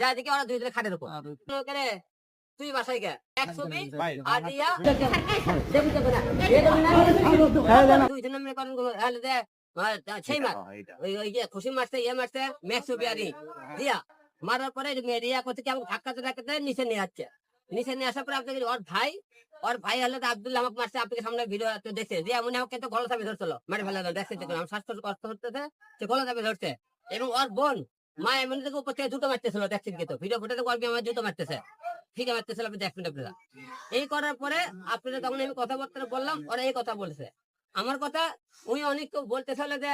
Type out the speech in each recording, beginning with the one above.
যা দেখি ওরা দুই খাটের উপর তুই বাসায় গে এক ছবি আর দিয়া এ দেবি না। দুই মনে করেন হলে দে সেই মার। ওই যে খুশি মারছে ইয়ে মারছে ম্যাক্স ছবি আর দিয়া মারার পরে রিয়া করতে কি আমাকে ধাক্কাতে ধাক্কাতে নিচে নিয়ে যাচ্ছে নিচে নিয়ে আসার পরে আপনাকে ওর ভাই ওর ভাই হলে আব্দুল্লাহ আমাকে মারছে আপনাকে সামনে ভিডিও দেখছে। যে এমন আমাকে তো গলা চাপে ধরছিল। মারি ফেলা দেখছে দেখুন আমার স্বাস্থ্য কষ্ট হচ্ছে সে গলা চাপে ধরছে। এবং ওর বোন মা এমন থেকে উপর থেকে জুতো মারতেছিল দেখছেন কিন্তু। ভিডিও ফুটে দেখো আমার জুতো মারতেছে মারতেছিল আপনি আপনারা। এই করার পরে আপনারা তখন আমি কথাবার্তা বললাম, ওরা এই কথা বলছে। আমার কথা, উনি অনেক বলতেছিল যে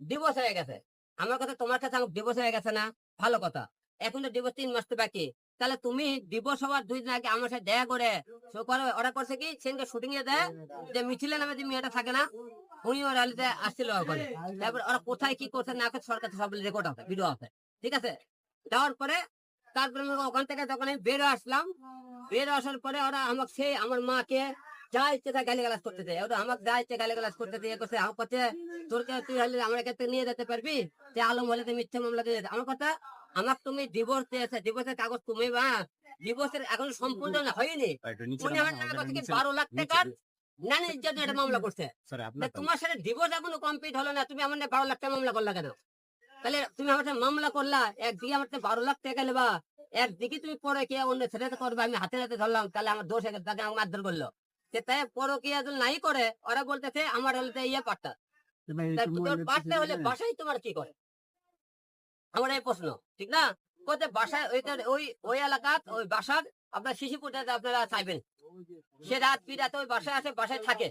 ডিভোর্স হয়ে গেছে। আমার কথা তোমার কাছে আমার ডিভোর্স হয়ে গেছে না? ভালো কথা। এখন তো ডিভোর্স তিন মাস তো বাকি। তাহলে তুমি ডিভোর্স হওয়ার দুই দিন আগে আমার সাথে দেখা করে ওরা করছে কি, সেদিনকে শুটিং এ দেয় যে মিছিলে নামে যে মেয়েটা থাকে না উনি ওর আসছিল ওখানে তারপর ওরা কোথায় কি করছে না করছে সরকার সব রেকর্ড আছে ভিডিও আছে। ঠিক আছে? দেওয়ার পরে তারপরে ওখান থেকে যখন আমি বেরো আসলাম বেরো আসার পরে ওরা আমাকে সেই আমার মাকে যা ইচ্ছে তা গালি গালাজ করতে দেয়। ওরা আমাকে যা ইচ্ছে গালি গালাজ করতে দিয়ে করছে আমার কাছে তোর তুই হলে আমার কাছে নিয়ে যেতে পারবি? যে আলম হলে তুই মিথ্যা মামলা দিয়ে আমার কথা আমাকে তুমি ডিভোর্স দিয়েছে ডিভোর্সের কাগজ তুমি বা ডিভোর্সের এখন সম্পূর্ণ না হয়নি। উনি আমার নামে বারো লাখ টাকার নানি ইজ্জত একটা মামলা করছে। তোমার সাথে ডিভোর্স এখনও কমপ্লিট হলো না তুমি আমার বারো লাখ টাকা মামলা করলা কেন? তাহলে তুমি আমার সাথে মামলা করলা একদিকে আমার বারো লাখ টাকা নেবা একদিকে তুমি পরে কে অন্য ছেলেতে করবে আমি হাতে হাতে ধরলাম তাহলে আমার দোষ হয়ে তাকে আমাকে মারধর করল। সে তাই পরো কি যদি নাই করে ওরা বলতেছে আমার হলে ইয়ে পাট্টা তোর পাটটা হলে বাসায় তোমার কি করে? আমার এই প্রশ্ন ঠিক না? কোথায় বাসায় ওইটার ওই ওই এলাকাত ওই বাসার আপনার শিশুপুরটাতে আপনারা চাইবেন। সে রাত বিরাতে ওই বাসায় আসে বাসায় থাকে।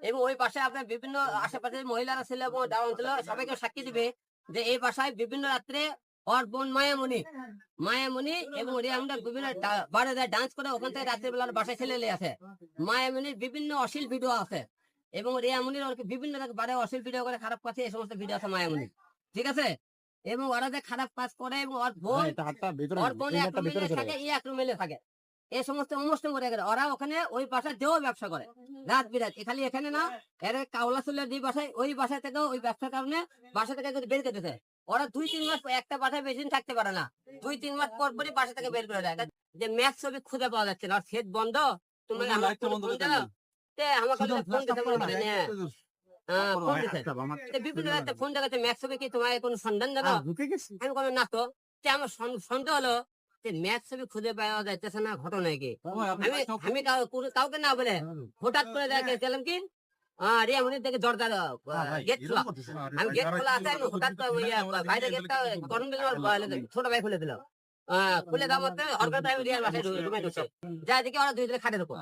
এবং ওই বাসায় আপনার বিভিন্ন আশেপাশের মহিলারা ছিল এবং ডাউন ছিল সবাইকে সাক্ষী দিবে যে এই বাসায় বিভিন্ন রাত্রে ওর বোন মায়ামণি মায়ামণি এবং বিভিন্ন বারে যায় ডান্স করে ওখান থেকে রাত্রে বেলা বাসায় ছেলে আছে মায়ামণির বিভিন্ন অশ্লীল ভিডিও আছে এবং রিয়ামণির ওর বিভিন্ন বারে অশ্লীল ভিডিও করে খারাপ কাছে এই সমস্ত ভিডিও আছে মায়ামণি। ঠিক আছে? এবং ওরা যে খারাপ কাজ করে এবং ওর বোন ওর বোন এক রুমে থাকে। এই সমস্ত অনুষ্ঠান করে গেলে। ওরা ওখানে ওই বাসায় যেও ব্যবসা করে। রাত বিরাত। খালি এখানে না এর কাউলা চুলের যে বাসায় ওই বাসা থেকেও ওই ব্যবসার কারণে বাসা থেকে বের করে দিতে ওরা দুই তিন মাস একটা বাসায় বেশি দিন থাকতে পারে না। দুই তিন মাস পর পরই বাসা থেকে বের করে দেয়। যে ম্যাচ ছবি খুঁজে পাওয়া যাচ্ছে না। আর সেট বন্ধ। তুমি ফোন দাও। আমাকে ফোন দিতে মনে না। হ্যাঁ, বিভিন্ন ফোন দেখাচ্ছে। ম্যাচ ছবি কি তোমার কোনো সন্ধান জানো আমি কোনো না তো আমার সন- সন্দেহ হলো যে ম্যাচ ছবি খুঁজে পাওয়া যাইতেছে না ঘটনা কি আমি আমি কাউকে না বলে হঠাৎ করে দেখেছিলাম গেলাম কি? আমি গেট খোলা। আমি গেট খোলা আছে আমি হঠাৎ বাইরে গেটটা গরম ছোট ভাই খুলে দিলাম। আহ, খুলে দেওয়ার মধ্যে আমি রিয়ার বাসায় রুমে ঢুকছে যা দেখি ওরা দুই দিলে খাটের উপর।